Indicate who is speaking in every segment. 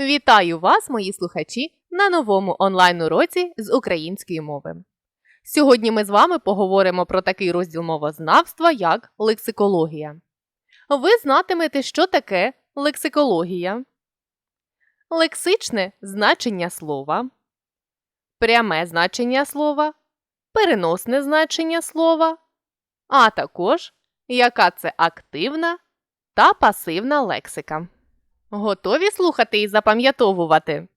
Speaker 1: Вітаю вас, мої слухачі, на новому онлайн-уроці з української мови. Сьогодні ми з вами поговоримо про такий розділ мовознавства, як лексикологія. Ви знатимете, що таке лексикологія, лексичне значення слова, пряме значення слова, переносне значення слова, а також яка це активна та пасивна лексика. Готові слухати і запам'ятовувати?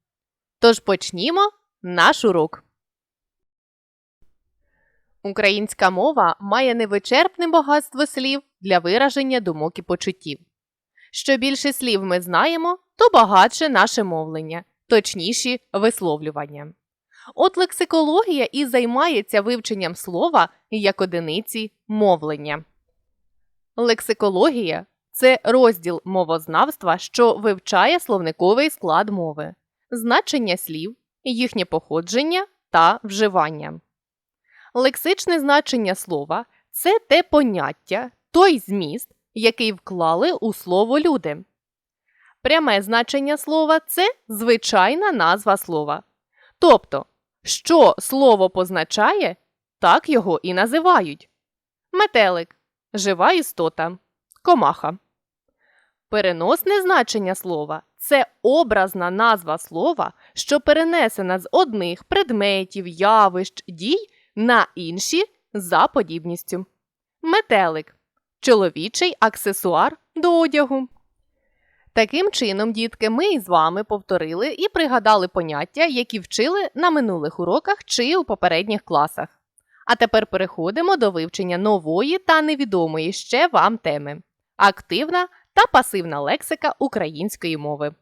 Speaker 1: Тож почнімо наш урок. Українська мова має невичерпне багатство слів для вираження думок і почуттів. Що більше слів ми знаємо, то багатше наше мовлення, точніші висловлювання. От лексикологія і займається вивченням слова як одиниці мовлення. Лексикологія це розділ мовознавства, що вивчає словниковий склад мови, значення слів, їхнє походження та вживання. Лексичне значення слова це те поняття, той зміст, який вклали у слово люди. Пряме значення слова це звичайна назва слова. Тобто, що слово позначає, так його і називають. Метелик жива істота, комаха. Переносне значення слова це образна назва слова, що перенесена з одних предметів, явищ, дій на інші за подібністю. Метелик чоловічий аксесуар до одягу. Таким чином, дітки, ми із вами повторили і пригадали поняття, які вчили на минулих уроках чи у попередніх класах. А тепер переходимо до вивчення нової та невідомої ще вам теми активна та пасивна лексика української мови.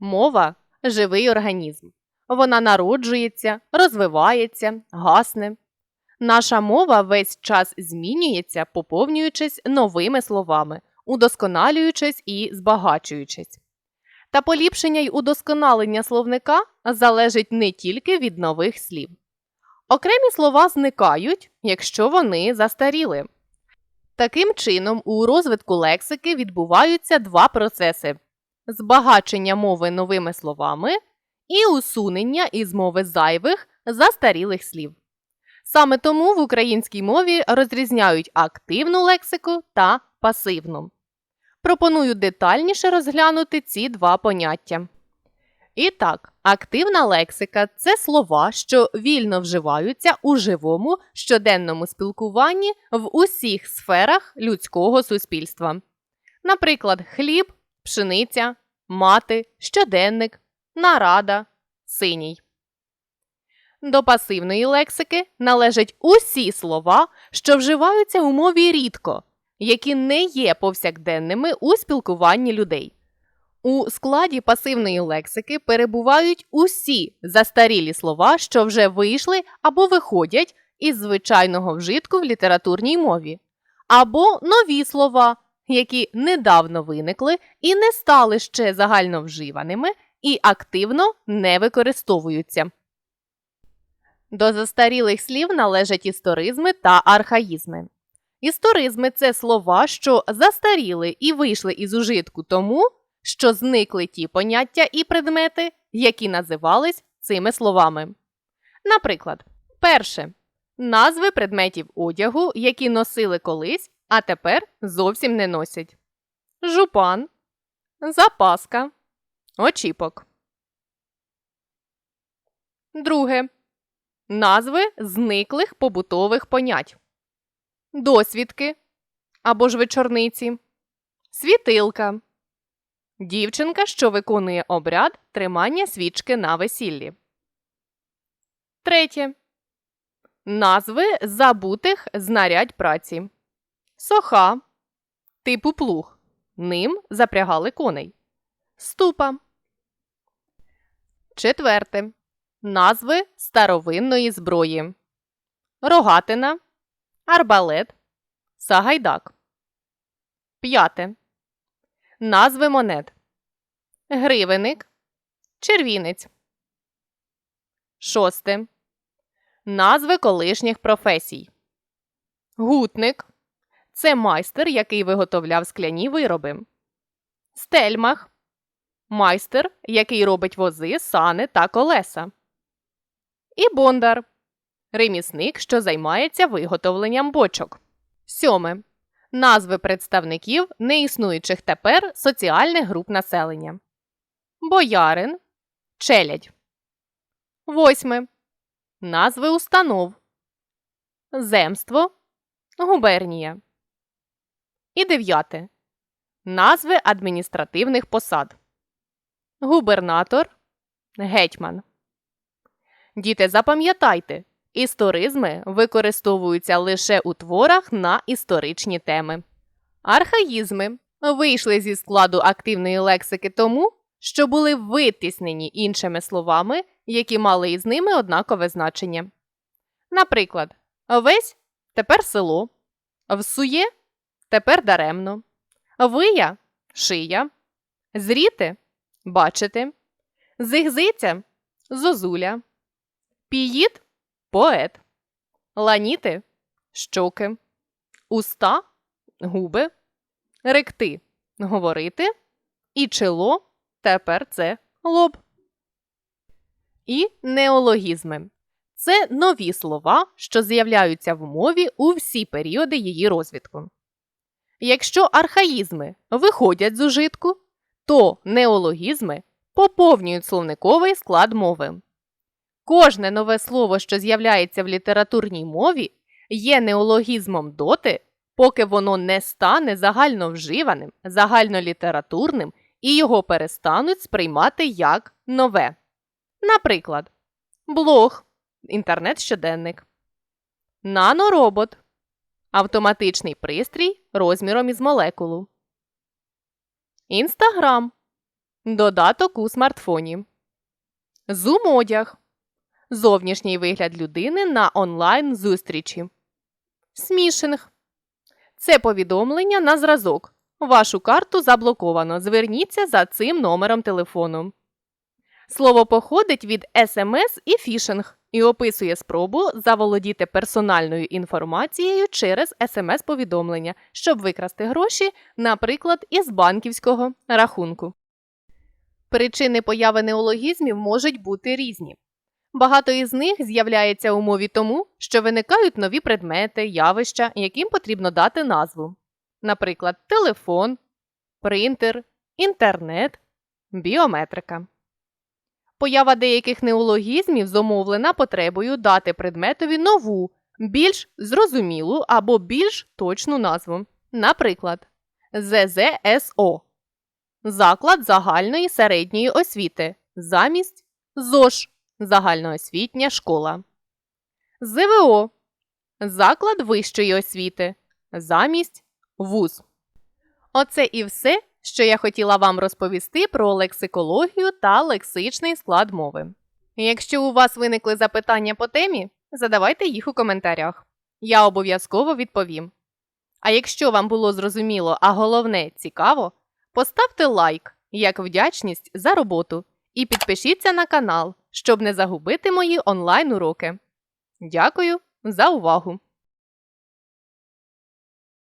Speaker 1: Мова живий організм. Вона народжується, розвивається, гасне. Наша мова весь час змінюється, поповнюючись новими словами, удосконалюючись і збагачуючись. Та поліпшення й удосконалення словника залежить не тільки від нових слів. Окремі слова зникають, якщо вони застаріли. Таким чином, у розвитку лексики відбуваються два процеси: збагачення мови новими словами і усунення із мови зайвих застарілих слів. Саме тому в українській мові розрізняють активну лексику та пасивну. Пропоную детальніше розглянути ці два поняття. І так, активна лексика це слова, що вільно вживаються у живому щоденному спілкуванні в усіх сферах людського суспільства. Наприклад, хліб, пшениця, мати, щоденник, нарада, синій. До пасивної лексики належать усі слова, що вживаються у мові рідко, які не є повсякденними у спілкуванні людей. У складі пасивної лексики перебувають усі застарілі слова, що вже вийшли або виходять із звичайного вжитку в літературній мові, або нові слова, які недавно виникли і не стали ще загальновживаними і активно не використовуються. До застарілих слів належать історизми та архаїзми. Історизми це слова, що застаріли і вийшли із ужитку тому, що зникли ті поняття і предмети, які називались цими словами. Наприклад, перше назви предметів одягу, які носили колись, а тепер зовсім не носять. Жупан, запаска, очіпок. Друге. Назви зниклих побутових понять. Досвідки або ж вечорниці. Світилка. Дівчинка, що виконує обряд тримання свічки на весіллі. Третє. Назви забутих знарядь праці. Соха. Типу плуг. Ним запрягали коней. Ступа. Четверте. Назви старовинної зброї. Рогатина. Арбалет. Сагайдак. П'яте. Назви монет. Гривенник. Червінець. Шосте. Назви колишніх професій. Гутник. Це майстер, який виготовляв скляні вироби. Стельмах. майстер, який робить вози, сани та колеса. І бондар ремісник, що займається виготовленням бочок. Сьоме. Назви представників неіснуючих тепер соціальних груп населення. Боярин. Челядь. Восьме. Назви установ. Земство. Губернія. І дев'яте. Назви адміністративних посад. Губернатор. Гетьман. Діти, запам'ятайте, історизми використовуються лише у творах на історичні теми. Архаїзми вийшли зі складу активної лексики тому, що були витіснені іншими словами, які мали із ними однакове значення. Наприклад, весь тепер село, всує тепер даремно, вия шия, зріти бачити, зигзиця зозуля, піїд поет, ланіти. Щоки, уста. Губи, ректи. Говорити, і чоло тепер це лоб. І неологізми. Це нові слова, що з'являються в мові у всі періоди її розвитку. Якщо архаїзми виходять з ужитку, то неологізми поповнюють словниковий склад мови. Кожне нове слово, що з'являється в літературній мові, є неологізмом доти, поки воно не стане загальновживаним, загальнолітературним і його перестануть сприймати як нове. Наприклад, блог інтернет-щоденник, наноробот автоматичний пристрій розміром із молекулу, Інстаграм додаток у смартфоні, Зум-одяг зовнішній вигляд людини на онлайн зустрічі, Смішинг це повідомлення на зразок. Вашу карту заблоковано. Зверніться за цим номером телефону. Слово походить від SMS і фішинг і описує спробу заволодіти персональною інформацією через SMS-повідомлення, щоб викрасти гроші, наприклад, із банківського рахунку. Причини появи неологізмів можуть бути різні. Багато із них з'являється у мові тому, що виникають нові предмети, явища, яким потрібно дати назву. Наприклад, телефон, принтер, інтернет, біометрика. Поява деяких неологізмів зумовлена потребою дати предметові нову, більш зрозумілу або більш точну назву. Наприклад, ЗЗСО заклад загальної середньої освіти замість ЗОШ загальноосвітня школа. ЗВО заклад вищої освіти замість ВУЗ. Оце і все, що я хотіла вам розповісти про лексикологію та лексичний склад мови. Якщо у вас виникли запитання по темі, задавайте їх у коментарях. Я обов'язково відповім. А якщо вам було зрозуміло, а головне цікаво, поставте лайк як вдячність за роботу і підпишіться на канал, щоб не загубити мої онлайн уроки. Дякую за увагу!